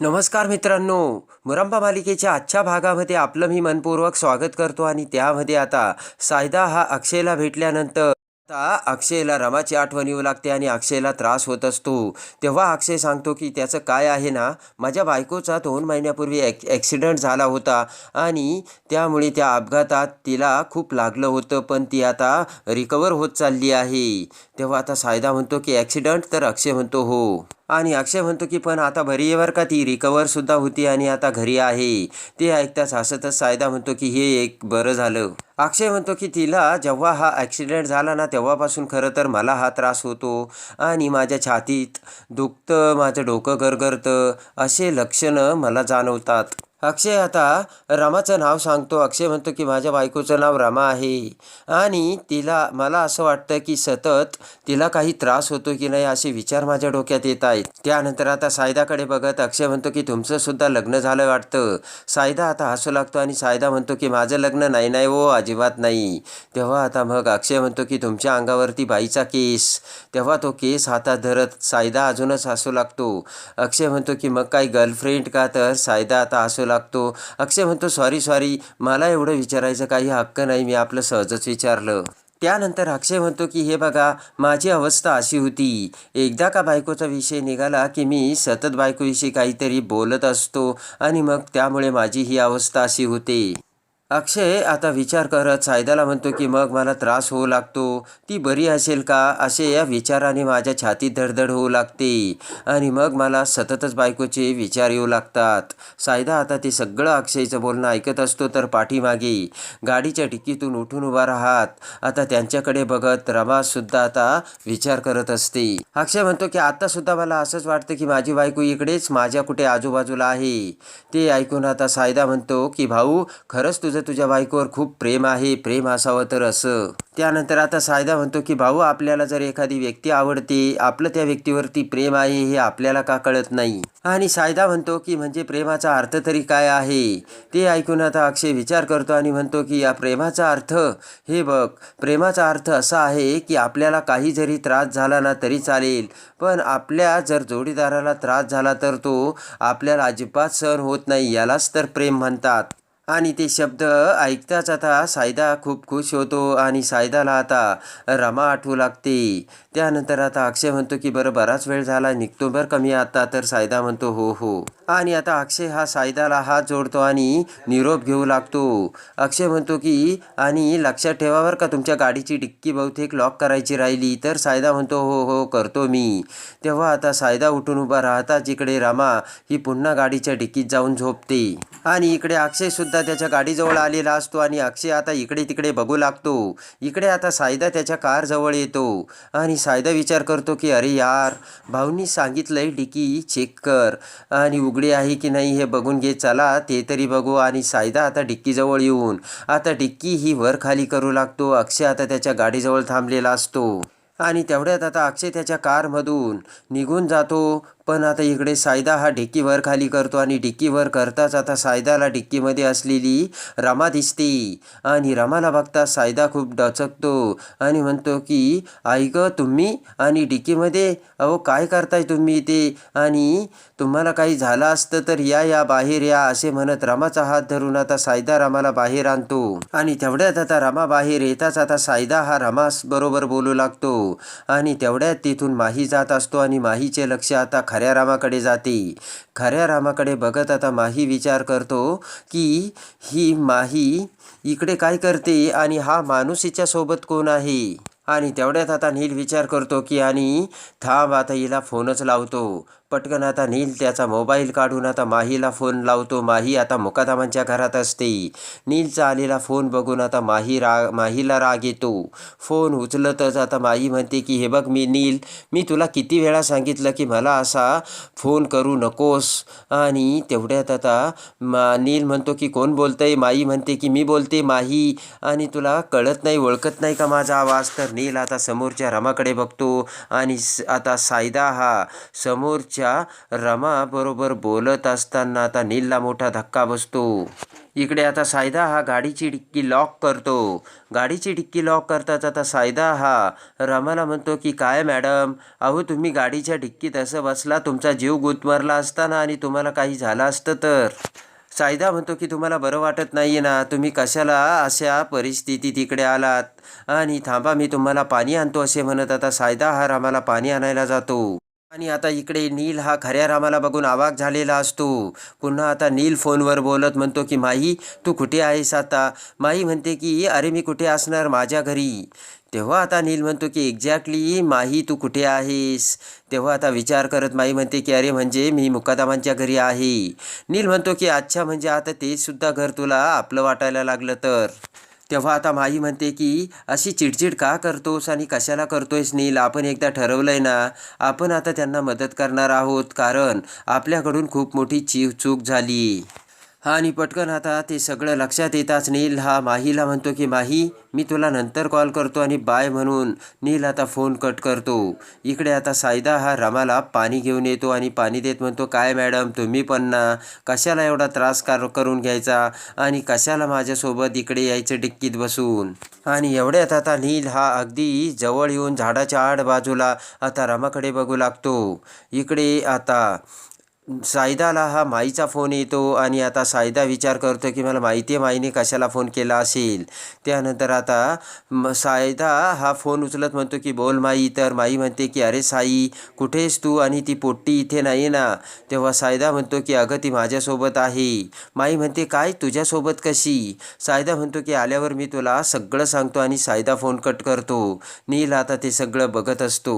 नमस्कार मित्रांनो. मुरंबा मालिकेच्या आजच्या भागामध्ये आपलं मी मनपूर्वक स्वागत करतो आणि त्यामध्ये आता सायदा हा अक्षयला भेटल्यानंतर आता अक्षयला रमाची आठवण येऊ लागते आणि अक्षयला त्रास होत असतो. तेव्हा अक्षय सांगतो की त्याचं काय आहे ना माझ्या बायकोचा दोन महिन्यापूर्वी ॲक ॲक्सिडंट झाला होता आणि त्यामुळे त्या अपघातात तिला खूप लागलं होतं पण ती आता रिकवर होत चालली आहे. तेव्हा आता सायदा म्हणतो की ॲक्सिडंट तर अक्षय म्हणतो हो. आणि अक्षय म्हणतो की पण आता बरी आहे बरं का ती रिकवरसुद्धा होती आणि आता घरी आहे. ते ऐकताच हसतच सायदा म्हणतो की हे एक बरं झालं. अक्षय म्हणतो की तिला जेव्हा हा ॲक्सिडेंट झाला ना तेव्हापासून खरं तर मला हा त्रास होतो आणि माझ्या छातीत दुखतं माझं डोकं गरगरतं असे लक्षणं मला जाणवतात. अक्षय आता रमाचं नाव सांगतो. अक्षय म्हणतो की माझ्या बायकोचं नाव रमा आहे. आणि तिला मला असं वाटतं की सतत तिला काही त्रास होतो की नाही असे विचार माझ्या डोक्यात येत आहेत. त्यानंतर आता सायदाकडे बघत अक्षय म्हणतो की तुमचं सुद्धा लग्न झालं वाटतं. सायदा आता हसू लागतो आणि सायदा म्हणतो की माझं लग्न नाही नाही ओ अजिबात नाही. तेव्हा आता मग अक्षय म्हणतो की तुमच्या अंगावरती बाईचा केस. तेव्हा तो केस हातात धरत सायदा अजूनच हसू लागतो. अक्षय म्हणतो की मग काय गर्लफ्रेंड का तर? सायदा आता हसू लागतो. अक्षय म्हणतो सॉरी सॉरी मला एवढं विचारायचं काही हक्क नाही. मी आपलं सहजच विचारलं. त्यानंतर अक्षय म्हणतो की हे बघा माझी अवस्था अशी होती. एकदा का बायकोचा विषय निघाला की मी सतत बायकोविषयी काहीतरी बोलत असतो आणि मग त्यामुळे माझी ही अवस्था अशी होते. अक्षय आता विचार करत सायदाला म्हणतो की मग मला त्रास होऊ लागतो. ती बरी असेल का? असे या विचाराने माझ्या छातीत धडधड होऊ लागते. आणि मग मला सततच बायकोचे विचार येऊ लागतात. सायदा आता ते सगळं अक्षयचं बोलणं ऐकत असतो तर पाठीमागे. गाडीच्या डिक्कीतून उठून उभा राहत. आता त्यांच्याकडे बघत रमासुद्धा आता विचार करत असते. अक्षय म्हणतो की आत्तासुद्धा मला असंच वाटतं की माझी बायको इकडेच माझ्या कुठे आजूबाजूला आहे. ते ऐकून आता सायदा म्हणतो की भाऊ खरंच तुझं तुझ्या बायकोवर खूप प्रेम आहे प्रेम असावं तर असं. त्यानंतर आता सायदा म्हणतो की भाऊ आपल्याला जर एखादी व्यक्ती आवडते आपलं त्या व्यक्तीवरती प्रेम आहे हे आपल्याला का कळत नाही? आणि सायदा म्हणतो की म्हणजे प्रेमाचा अर्थ तरी काय आहे? ते ऐकून आता अक्षय विचार करतो आणि म्हणतो की या प्रेमाचा अर्थ हे बघ प्रेमाचा अर्थ असा आहे की आपल्याला काही जरी त्रास झाला ना तरी चालेल पण आपल्या जर जोडीदाराला त्रास झाला तर तो आपल्याला अजिबात सहन होत नाही यालाच तर प्रेम म्हणतात. आणि ते शब्द ऐकताच आता सायदा खूप खुश होतो आणि सायदाला आता रमा आठवू लागते. त्यानंतर आता अक्षय म्हणतो की बरं बराच वेळ झाला निघतो बरं कमी आता? तर सायदा म्हणतो हो हो. आणि आता अक्षय हा सायदाला हात जोडतो आणि निरोप घेऊ लागतो. अक्षय म्हणतो की आणि लक्षात ठेवा बरं का तुमच्या गाडीची डिक्की बहुतेक लॉक करायची राहिली. तर सायदा म्हणतो हो हो करतो मी. तेव्हा आता सायदा उठून उभा राहता जिकडे रमा ही पुन्हा गाडीच्या डिक्कीत जाऊन झोपते. आणि इकडे अक्षयसुद्धा आता त्याच्या गाडीजवळ आलेला असतो आणि अक्षय आता इकडे तिकडे बघू लागतो. इकडे आता सायदा त्याच्या कारजवळ येतो. आणि सायदा विचार करतो की अरे यार भाऊनी सांगितलंय डिकी चेक कर. आणि उघडी आहे की नाही हे बघून घे. चला ते तरी बघू. आणि सायदा आता डिक्कीजवळ येऊन आता डिक्की ही वर खाली करू लागतो. अक्षय आता त्याच्या गाडीजवळ थांबलेला असतो. आणि तेवढ्यात आता अक्षय त्याच्या कारमधून निघून जातो. पण आता इकडे सायदा हा ढिक्कीवर खाली करतो आणि ढिक्कीवर करताच आता सायदाला डिक्कीमध्ये असलेली रमा दिसते. आणि रमाला बघता सायदा खूप डचकतो आणि म्हणतो की ऐक तुम्ही आणि डिक्कीमध्ये अहो काय करताय तुम्ही ते आणि तुम्हाला काही झालं असतं तर या या बाहेर या असे म्हणत रमाचा हात धरून आता सायदा रमाला बाहेर आणतो. आणि तेवढ्यात आता रमा बाहेर येताच आता सायदा हा रमास बरोबर बोलू लागतो. आणि तेवढ्यात तिथून माही जात असतो आणि माहीचे लक्ष आता खऱ्या रामाकडे जाते. खऱ्या रामाकडे बघत आता माही विचार करतो की ही माही इकडे काय करते आणि हा माणूस हिच्यासोबत कोण आहे? आणि तेवढ्यात आता नील विचार करतो की आणि थांब आता हिला फोनच लावतो. पटकन आता नील त्याचा मोबाईल काढून आता माहीला फोन लावतो. माही आता मुकादामांच्या घरात असते. नीलचा आलेला फोन बघून आता माही राग माहीला राग येतो. फोन उचलतच आता माही म्हणते की हे बघ मी नील मी तुला किती वेळा सांगितलं की मला असा फोन करू नकोस. आणि तेवढ्यात आता मा नील म्हणतो की कोण बोलतंय? माई म्हणते की मी बोलते माही. आणि तुला कळत नाही ओळखत नाही का माझा आवाज? तर नील आता समोरच्या रमाकडे बघतो. आणि स- आता सायदा हा समोरच्या आमच्या रमाबरोबर बोलत असताना आता नीलला मोठा धक्का बसतो. इकडे आता सायदा हा गाडीची डिक्की लॉक करतो. गाडीची डिक्की लॉक करताच आता सायदा हा रमाला म्हणतो की काय मॅडम? अहो तुम्ही गाडीच्या डिक्कीत असं बसला तुमचा जीव गुतमरला असताना आणि तुम्हाला काही झालं असतं तर? सायदा म्हणतो की तुम्हाला बरं वाटत नाही ना तुम्ही कशाला अशा परिस्थितीत इकडे आलात? आणि थांबा मी तुम्हाला पाणी आणतो असे म्हणत आता सायदा हा रामाला पाणी आणायला जातो. आणि आता इकडे नील हा खऱ्या रामाला बघून आवाक झालेला असतो. पुन्हा आता नील फोनवर बोलत म्हणतो की माही तू कुठे आहेस आता? माही म्हणते की अरे मी कुठे असणार? माझ्या घरी. तेव्हा आता नील म्हणतो की एक्झॅक्टली माही तू कुठे आहेस? तेव्हा आता विचार करत माही म्हणते की अरे म्हणजे मी मुक्कादामांच्या घरी आहे. नील म्हणतो की अच्छा म्हणजे आता ते सुद्धा घर तुला आपलं वाटायला लागलं तर? तेव्हा आता माही म्हणते की अशी चिडचिड का करतोस आणि कशाला करतोयस नील? आपण एकदा ठरवलंय ना आपण आता त्यांना मदत करणार आहोत. कारण आपल्याकडून खूप मोठी ची चूक झाली. आणि पटकन आता ते सगळं लक्षात येताच नील हा माहीला म्हणतो की माही मी तुला नंतर कॉल करतो आणि बाय म्हणून. नील आता फोन कट करतो. इकडे आता सायदा हा रमाला पाणी घेऊन येतो आणि पाणी देत म्हणतो काय मॅडम तुम्ही पण ना. कशाला एवढा त्रास कार करून घ्यायचा? आणि कशाला माझ्यासोबत इकडे यायचं डिक्कीत बसून? आणि एवढ्यात आता नील हा अगदी जवळ येऊन झाडाच्या आड बाजूला आता रमाकडे बघू लागतो. इकडे आता सायदाला हा माईचा फोन येतो आणि आता सायदा विचार करतो की मला माहिती आहे माईने कशाला फोन केला असेल. त्यानंतर आता म सायदा हा फोन उचलत म्हणतो की बोल माई. तर माई म्हणते की अरे साई कुठेस तू आणि ती पोट्टी इथे नाही ना? तेव्हा सायदा म्हणतो की अगं ती माझ्यासोबत आहे. माई म्हणते काय? तुझ्यासोबत कशी? सायदा म्हणतो की आल्यावर मी तुला सगळं सांगतो आणि सायदा फोन कट करतो. नील आता ते सगळं बघत असतो.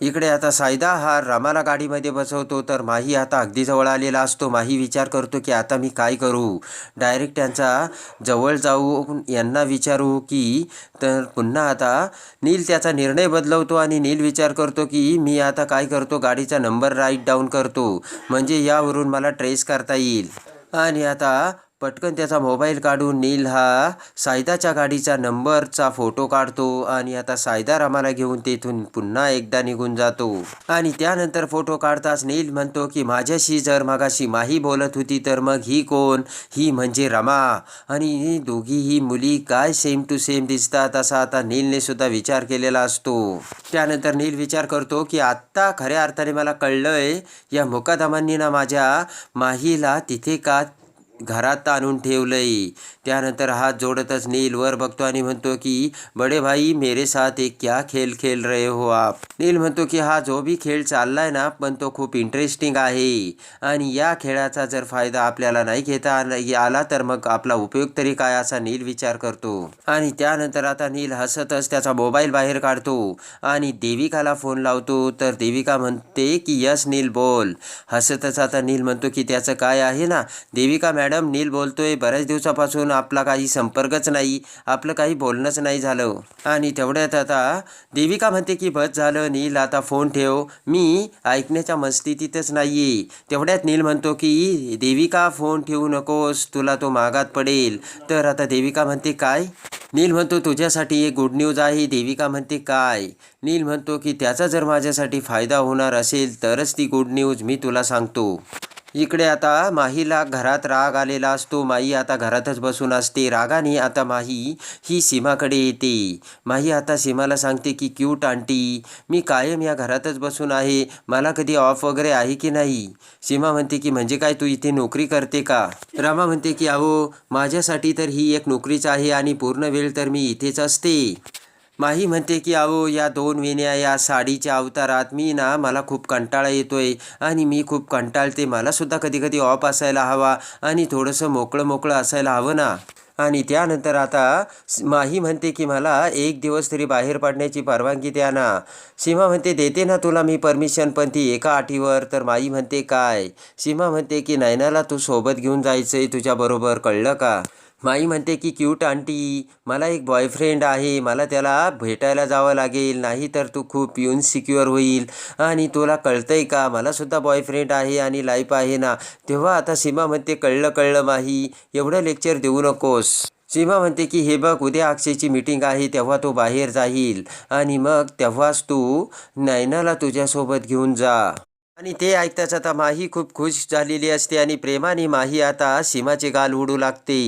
इकडे आता सायदा हा रामाला गाडीमध्ये बसवतो तर माही आता अगदी जवळ आलेला असतो. माही विचार करतो की आता मी काय करू? डायरेक्ट त्यांचा जवळ जाऊ यांना विचारू की तर पुन्हा आता नील त्याचा निर्णय बदलवतो आणि नील विचार करतो की मी आता काय करतो? गाडीचा नंबर राईट डाऊन करतो. म्हणजे यावरून मला ट्रेस करता येईल. आणि आता पटकन त्याचा मोबाईल काढून नील हा सायदाच्या गाडीचा नंबरचा फोटो काढतो आणि आता सायदा रामाला घेऊन तेथून पुन्हा एकदा निघून जातो. आणि त्यानंतर फोटो काढताच नील म्हणतो की माझ्याशी जर मगाशी माही बोलत होती तर मग ही कोण? ही म्हणजे रमा. आणि दोघी ही मुली काय सेम टू सेम दिसतात असा आता नीलने सुद्धा विचार केलेला असतो. त्यानंतर नील विचार करतो की आत्ता खऱ्या अर्थाने मला कळलंय या मुकादमांनी ना माझ्या माहीला तिथे का घरात आणून ठेवलंय. त्यानंतर हात जोडतच नील वर बघतो आणि म्हणतो की बडे भाई मेरे साथ एक क्या खेळ खेळ रहे हो आप? नील म्हणतो की हा जो भी खेळ चाललाय ना पण तो खूप इंटरेस्टिंग आहे. आणि या खेळाचा जर फायदा आपल्याला नाही घेता आला आला तर मग आपला उपयोग तरी काय? असा नील विचार करतो. आणि त्यानंतर आता नील हसतच त्याचा मोबाईल बाहेर काढतो. आणि देविकाला फोन लावतो. तर देविका म्हणते की यस नील बोल. हसतच आता नील म्हणतो की त्याचं काय आहे ना? देविका मॅडम मॅडम नील बोलतोय बऱ्याच दिवसापासून आपला काही संपर्कच नाही आपलं काही बोलणंच नाही झालं. आणि तेवढ्यात आता देविका म्हणते की बस झालं नील आता फोन ठेव. मी ऐकण्याच्या मस्तितीतच आहे तेवढ्यात नील म्हणतो की देविका फोन ठेवू नकोस तुला तो मागात पडेल. तर आता देविका म्हणते काय? नील म्हणतो तुझ्यासाठी एक गुड न्यूज आहे. देविका म्हणते काय? नील म्हणतो की त्याचा जर माझ्यासाठी फायदा होणार असेल तरच ती गुड न्यूज मी तुला सांगतो. इकडे आता माहीला घरात राग आलेला असतो. माई आता घरातच बसून असते. रागाने आता माही ही सीमाकडे येते. माही आता सीमाला सांगते की क्यूट आंटी मी कायम या घरातच बसून आहे. मला कधी ऑफ वगैरे आहे की नाही? सीमा म्हणते की म्हणजे काय तू इथे नोकरी करते का? रमा म्हणते की अहो माझ्यासाठी तर ही एक नोकरीच आहे आणि पूर्ण वेळ तर मी इथेच असते. माही म्हणते की अहो या दोन विण्या या साडीच्या अवतारात मी ना मला खूप कंटाळा येतोय आणि मी खूप कंटाळते. मला सुद्धा कधी कधी ऑफ असायला हवा आणि थोडंसं मोकळं मोकळं असायला हवं ना. आणि त्यानंतर आता माही म्हणते की मला एक दिवस तरी बाहेर पडण्याची परवानगी द्या ना. सीमा म्हणते देते ना तुला मी परमिशन पण ती एका आठीवर. तर माई म्हणते काय? सीमा म्हणते की नैनाला तू सोबत घेऊन जायचं आहे तुझ्याबरोबर कळलं का? माई म्हणते की क्यूट आंटी मला एक बॉयफ्रेंड आहे. मला त्याला भेटायला जावं लागेल. नाही तर तू खूप इन्सिक्युअर होईल. आणि तुला कळतंय का? मलासुद्धा बॉयफ्रेंड आहे आणि लाईफ आहे ना. तेव्हा आता सीमा म्हणते कळलं कळलं माही. एवढं लेक्चर देऊ नकोस. सीमा म्हणते की हे बघ उद्या अक्षयची मीटिंग आहे. तेव्हा तो बाहेर जाईल. आणि मग तेव्हाच तू नयनाला तुझ्यासोबत घेऊन जा. आणि ते ऐकताच आता माही खूप खुश झालेली असते आणि प्रेमाने माही आता सीमाचे गाल उडू लागते.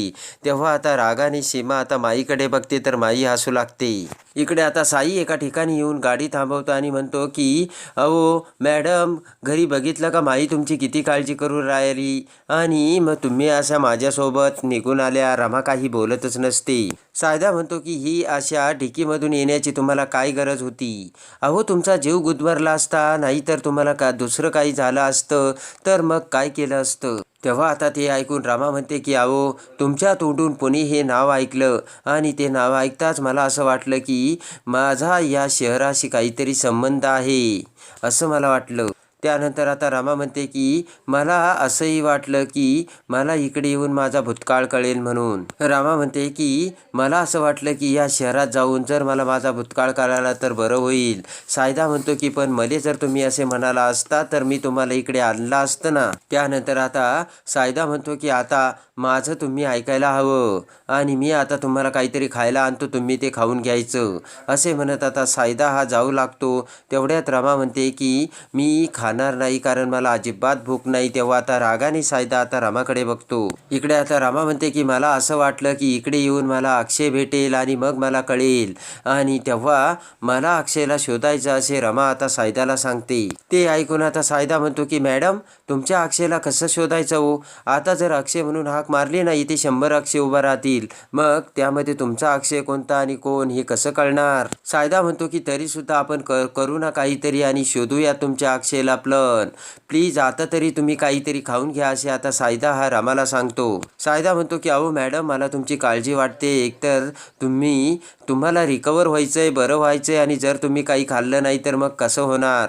तेव्हा आता रागाने सीमा आता माईकडे बघते तर माई हसू लागते. इकडे आता साई एका ठिकाणी येऊन गाडी थांबवतो आणि म्हणतो की अहो मॅडम घरी बघितलं का माई तुमची किती काळजी करून राहिली? आणि मग तुम्ही अशा माझ्यासोबत निघून आल्या रमा काही बोलतच नसते. सायदा म्हणतो की ही अशा ढिकीमधून येण्याची तुम्हाला काय गरज होती? अहो तुमचा जीव गुदमरला असता नाहीतर तुम्हाला का दुसरं काही झालं असतं? तर मग काय केलं असतं? तेव्हा आता ते ऐकून रामा म्हणते की अहो तुमच्या तोंडून कोणी हे नाव ऐकलं आणि ते नाव ऐकताच मला असं वाटलं की माझा या शहराशी काहीतरी संबंध आहे असं मला वाटलं. त्यानंतर आता रामा म्हणते की मला असंही वाटलं की मला इकडे येऊन माझा भूतकाळ कळेल म्हणून. रामा म्हणते की मला असं वाटलं की या शहरात जाऊन जर मला माझा भूतकाळ कळाला तर बरं होईल. सायदा म्हणतो की पण मले जर तुम्ही असे म्हणाला असता तर मी तुम्हाला इकडे आणला असतं ना. त्यानंतर आता सायदा म्हणतो की आता माझं तुम्ही ऐकायला हवं. आणि मी आता तुम्हाला काहीतरी खायला आणतो तुम्ही ते खाऊन घ्यायचं. असे म्हणत आता सायदा हा जाऊ लागतो. तेवढ्यात रमा म्हणते की मी खाणार नाही कारण मला अजिबात भूक नाही. तेव्हा आता रागाने सायदा आता रमाकडे बघतो. इकडे आता रमा म्हणते की मला असं वाटलं की इकडे येऊन मला अक्षय भेटेल आणि मग मला कळेल. आणि तेव्हा मला अक्षयला शोधायचं असे रमा आता सायदाला सांगते. ते ऐकून आता सायदा म्हणतो की मॅडम तुमच्या अक्षयला कसं शोधायचं हो? आता जर अक्षय म्हणून हाक मारली ना इथे शंभर अक्षय उभा राहतील. मग त्यामध्ये तुमचा अक्षय कोणता आणि कोण हे कसं कळणार? सायदा म्हणतो की तरी सुद्धा आपण कर करू ना काहीतरी आणि शोधूया तुमच्या अक्षयला प्लन प्लीज आता तरी तुम्ही काहीतरी खाऊन घ्या असे आता सायदा हा रामाला सांगतो. सायदा म्हणतो की अहो मॅडम मला तुमची काळजी वाटते. एकतर तुम्ही तुम्हाला रिकवर व्हायचंय बरं व्हायचंय आणि जर तुम्ही काही खाल्लं नाही तर मग कसं होणार?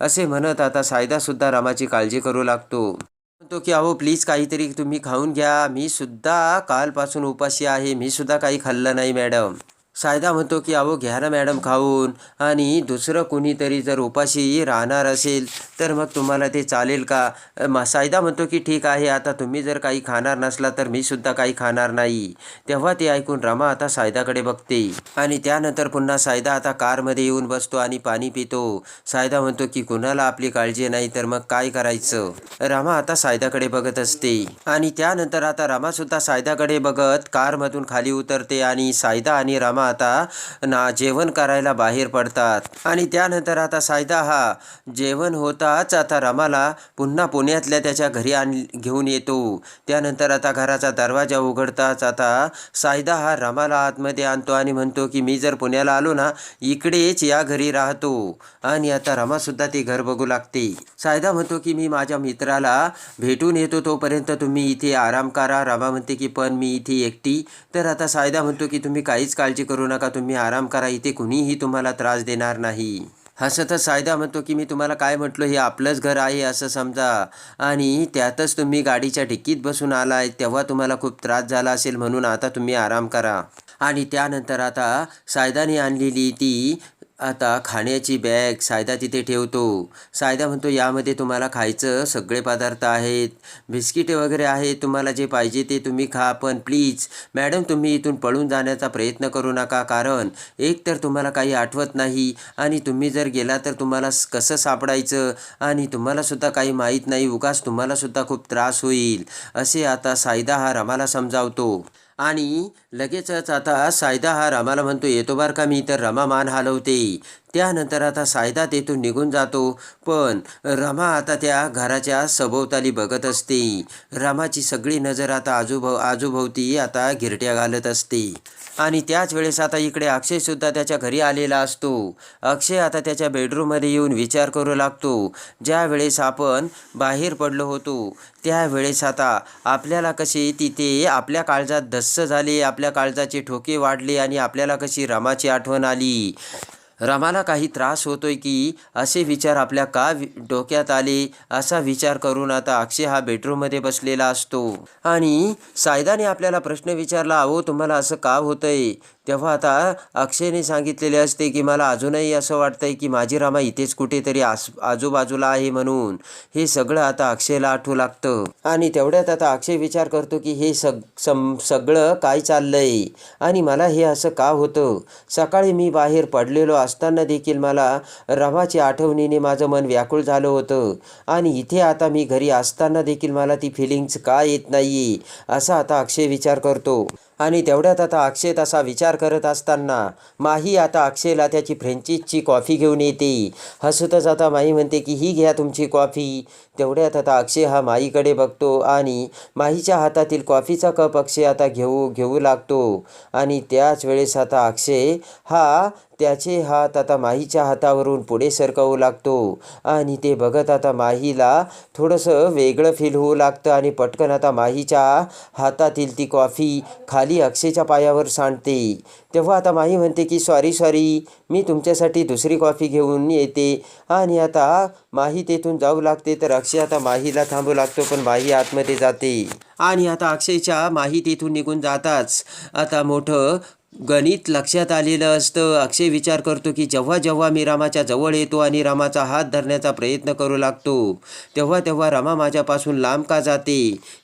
असे म्हणत आता सायदासुद्धा रामाची काळजी करू लागतो. म्हणतो की अहो प्लीज काहीतरी तुम्ही खाऊन घ्या. मी सुद्धा कालपासून उपाशी आहे. मी सुद्धा काही खाल्लं नाही मॅडम सायदा म्हणतो की अहो घ्या ना मॅडम खाऊन. आणि दुसरं कुणीतरी जर उपाशी राहणार असेल तर मग तुम्हाला ते चालेल का? मसायदा सायदा म्हणतो की ठीक आहे आता तुम्ही जर काही खाणार नसला तर मी सुद्धा काही खाणार नाही. तेव्हा ते ऐकून रमा आता सायदाकडे बघते. आणि त्यानंतर पुन्हा सायदा आता कारमध्ये येऊन बसतो आणि पाणी पितो. सायदा म्हणतो की कुणाला आपली काळजी नाही तर मग काय करायचं? रमा आता सायदाकडे बघत असते. आणि त्यानंतर आता रमासुद्धा सायदाकडे बघत कारमधून खाली उतरते आणि सायदा आणि रमा आता ना जेवण करायला बाहेर पडतात. आणि त्यानंतर आता सायदा हा जेवण आज आता रमाला पुन्हा पुण्यातल्या त्याच्या घरी आण घेऊन येतो. त्यानंतर आता घराचा दरवाजा उघडताच आता सायदा हा रमाला आतमध्ये आणतो आणि म्हणतो की मी जर पुण्याला आलो ना इकडेच या घरी राहतो. आणि आता रमासुद्धा ते घर बघू लागते. सायदा म्हणतो की मी माझ्या मित्राला भेटून येतो तोपर्यंत तुम्ही इथे आराम करा. रमा म्हणते की पण मी इथे एकटी. तर आता सायदा म्हणतो की तुम्ही काहीच काळजी करू नका तुम्ही आराम करा इथे कुणीही तुम्हाला त्रास देणार नाही. हसतच सायदा म्हणतो की मी तुम्हाला काय म्हटलो हे आपलंच घर आहे असं समजा. आणि त्यातच तुम्ही गाडीच्या डिक्कीत बसून आलाय तेव्हा तुम्हाला खूप त्रास झाला असेल म्हणून आता तुम्ही आराम करा. आणि त्यानंतर आता सायदाने आणलेली ती आता खाण्याची बॅग सायदा तिथे ठेवतो. सायदा म्हणतो यामध्ये तुम्हाला खायचं सगळे पदार्थ आहेत. बिस्किटे वगैरे आहेत तुम्हाला जे पाहिजे ते तुम्ही खा पण प्लीज मॅडम तुम्ही इथून पळून जाण्याचा प्रयत्न करू नका कारण एक तर तुम्हाला काही आठवत नाही आणि तुम्ही जर गेला तर तुम्हाला कसं सापडायचं आणि तुम्हालासुद्धा काही माहीत नाही उगाच तुम्हालासुद्धा खूप त्रास होईल. असे आता सायदा हा रमाला समजावतो. आणि लगेचच आता सायदा हा रामाला म्हणतो येतो बार का मी? तर रमा मान हलवते. त्यानंतर आता सायदा तेथून निघून जातो पण रमा आता त्या घराच्या सभोवताली बघत असते. रमाची सगळी नजर आता आजूभव आजूभोवती आता गिरट्या घालत असते. आणि त्याच वेळेस आता इकडे अक्षयसुद्धा त्याच्या घरी आलेला असतो. अक्षय आता त्याच्या बेडरूममध्ये येऊन विचार करू लागतो. ज्या वेळेस आपण बाहेर पडलो होतो त्यावेळेस आता आपल्याला कसे तिथे आपल्या काळजात धस्स झाले आपल्या काळजाचे ठोके वाढले आणि आपल्याला कशी रामाची आठवण आली? रमाला काही त्रास होतोय की असे विचार आपल्या का डोक्यात आले? असा विचार करून आता अक्षय हा बेडरूममध्ये बसलेला असतो. आणि सायदाने आपल्याला प्रश्न विचारला अहो तुम्हाला असं का होतंय? तेव्हा आता अक्षयने सांगितलेले असते की मला अजूनही असं वाटतंय की माझी रामा इथेच कुठेतरी आस आजूबाजूला आहे म्हणून. हे सगळं आता अक्षयला आठवू लागतं. आणि तेवढ्यात आता अक्षय विचार करतो की हे सग सम सगळं काय चाललंय? आणि मला हे असं का होतं? सकाळी मी बाहेर पडलेलो असताना देखील मला रमाच्या आठवणीने माझं मन व्याकुळ झालं होतं. आणि इथे आता मी घरी असताना देखील मला ती फिलिंग्स का येत नाही असा आता अक्षय विचार करतो. आणि तेवढ्यात आता अक्षय तसा विचार करत असताना माही आता अक्षयला त्याची फ्रेंचीजची कॉफी घेऊन येते. हसतच आता माही म्हणते की ही घ्या तुमची कॉफी. तेवढ्यात आता अक्षय हा माईकडे बघतो आणि माहीच्या हातातील कॉफीचा कप अक्षय आता घेऊ घेऊ लागतो. आणि त्याच वेळेस आता अक्षय हा त्याचे हात आता माहीच्या हातावरून पुढे सरकवू लागतो. आणि ते बघत आता माहीला थोडंसं वेगळं फील होऊ लागतं आणि पटकन आता माहीच्या हातातील ती कॉफी खाली अक्षयच्या पायावर सांडते. तेव्हा आता माही म्हणते की सॉरी सॉरी मी तुमच्यासाठी दुसरी कॉफी घेऊन येते. आणि आता माही तेथून जाऊ लागते तर अक्षय आता माहीला थांबू लागतो पण माही आतमध्ये जाते. आणि आता अक्षयच्या माही तेथून निघून जाताच आता मोठं गणित लक्षात आलेलं असतं. अक्षय विचार करतो की जेव्हा जेव्हा मी रामाच्या जवळ येतो आणि रामाचा हात धरण्याचा प्रयत्न करू लागतो तेव्हा तेव्हा रामा माझ्यापासून लांब का जाते?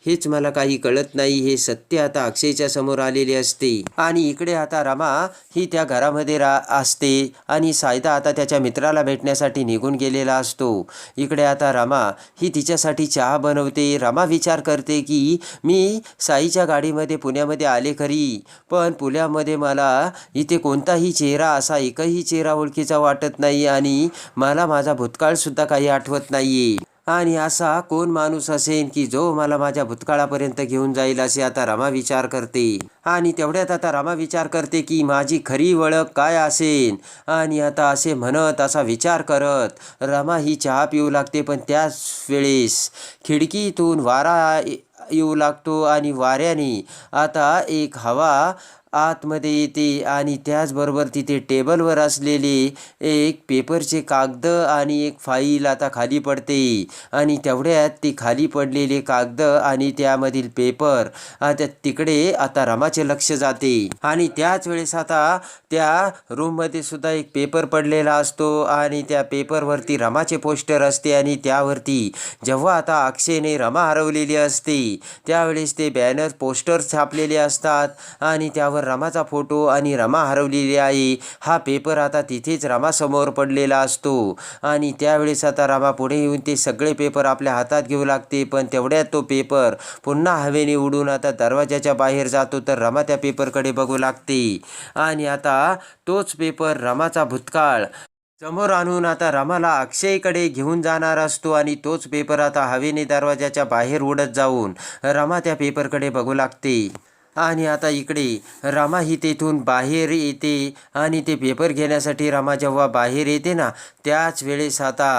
हेच मला काही कळत नाही. हे सत्य आता अक्षयच्या समोर आलेले असते. आणि इकडे आता रामा ही त्या घरामध्ये रा असते आणि सायदा आता त्याच्या मित्राला भेटण्यासाठी निघून गेलेला असतो. इकडे आता रामा ही तिच्यासाठी चहा बनवते. रामा विचार करते की मी साईच्या गाडीमध्ये पुण्यामध्ये आले खरी पण पुण्यामध्ये मला इथे कोणताही चेहरा असा एकही चेहरा ओळखीचा वाटत नाही आणि मला माझा भूतकाळसुद्धा काही आठवत नाही आणि असा कोण माणूस असेल की जो मला माझ्या भूतकाळापर्यंत घेऊन जाईल असे आता रमा विचार करते. आणि तेवढ्यात आता रमा विचार करते की माझी खरी ओळख काय असेल आणि आता असे म्हणत असा विचार करत रमा ही चहा पिऊ लागते पण त्याच वेळेस खिडकीतून वारा येऊ लागतो आणि वाऱ्याने आता एक हवा आतमध्ये येते आणि त्याचबरोबर तिथे टेबलवर असलेले एक पेपरचे कागद आणि एक फाईल आता खाली पडते. आणि तेवढ्यात ती खाली पडलेले कागद आणि त्यामधील पेपर आता तिकडे आता रमाचे लक्ष जाते. आणि त्याच वेळेस आता त्या रूममध्ये सुद्धा एक पेपर पडलेला असतो आणि त्या पेपरवरती रमाचे पोस्टर असते आणि त्यावरती जेव्हा आता अक्षयने रमा हरवलेली असते त्यावेळेस ते बॅनर पोस्टर छापलेले असतात आणि त्यावर रमाचा फोटो आणि रमा हरवलेली आहे हा पेपर आता तिथेच रमासमोर पडलेला असतो. आणि त्यावेळेस आता रमा पुढे येऊन ते सगळे पेपर आपल्या हातात घेऊ लागते पण तेवढ्यात तो पेपर पुन्हा हवेने उडून आता दरवाजाच्या बाहेर जातो तर रमा त्या पेपरकडे बघू लागते. आणि आता तोच पेपर रमाचा भूतकाळ. समोर आणून आता रमाला अक्षयकडे घेऊन जाणार असतो आणि तोच पेपर आता हवेने दरवाजाच्या बाहेर उडत जाऊन रमा त्या पेपरकडे बघू लागते. आणि आता इकडे रमा ही तेथून बाहेर येते आणि ते पेपर घेण्यासाठी रमा जेव्हा बाहेर येते ना त्याच वेळेस आता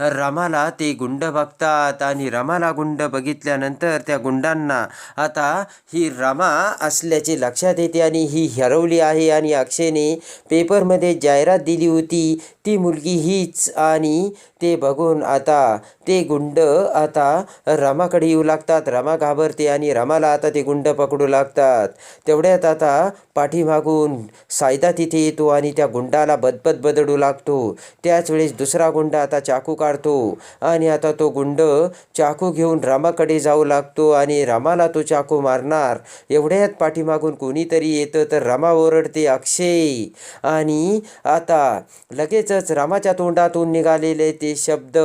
रमाला ते गुंड बघतात. आणि रमाला गुंड बघितल्यानंतर त्या गुंडांना आता ही रमा असल्याचे लक्षात येते आणि ही हरवली आहे. आणि अक्षयने पेपरमध्ये जाहिरात दिली होती ती मुलगी हीच. आणि ते बघून आता ते गुंड आता रमाकडे येऊ लागतात. रमा घाबरते आणि रमाला आता ते गुंड पकडू लागतात. तेवढ्यात आता पाठीमागून सायदा तिथे येतो आणि त्या गुंडाला बदबद बदडू लागतो. त्याच वेळेस दुसरा गुंड आता चाकू काढतो आणि आता तो गुंड चाकू घेऊन रामाकडे जाऊ लागतो आणि रामाला तो चाकू मारणार. एवढ्यात पाठीमागून कोणीतरी येतं तर रामा ओरडते अक्षय! आणि आता लगेचच रामाच्या तोंडातून निघालेले ते शब्द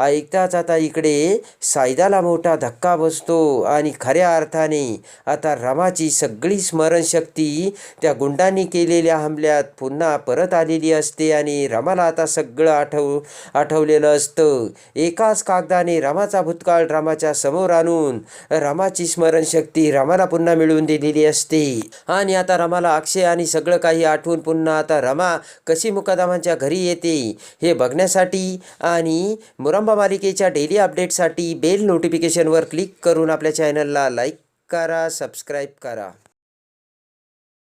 ऐकताच आता इकडे सायदाला मोठा धक्का बसतो आणि खऱ्या अर्थाने आता रामा रमाची सगळी स्मरणशक्ती त्या गुंडांनी केलेल्या हमल्यात पुन्हा परत आलेली असते आणि रमाला आता सगळं आठव आठवलेलं असतं. एकाच कागदाने रमाचा भूतकाळ रमाच्या समोर आणून रमाची स्मरणशक्ती रमाला पुन्हा मिळवून दिलेली असते. आणि आता रमाला अक्षय आणि सगळं काही आठवून पुन्हा आता रमा कशी मुकादामांच्या घरी येते हे बघण्यासाठी आणि मुरंबा मालिकेच्या डेली अपडेटसाठी बेल नोटिफिकेशनवर क्लिक करून आपल्या चॅनलला लाईक करा सबस्क्राईब करा.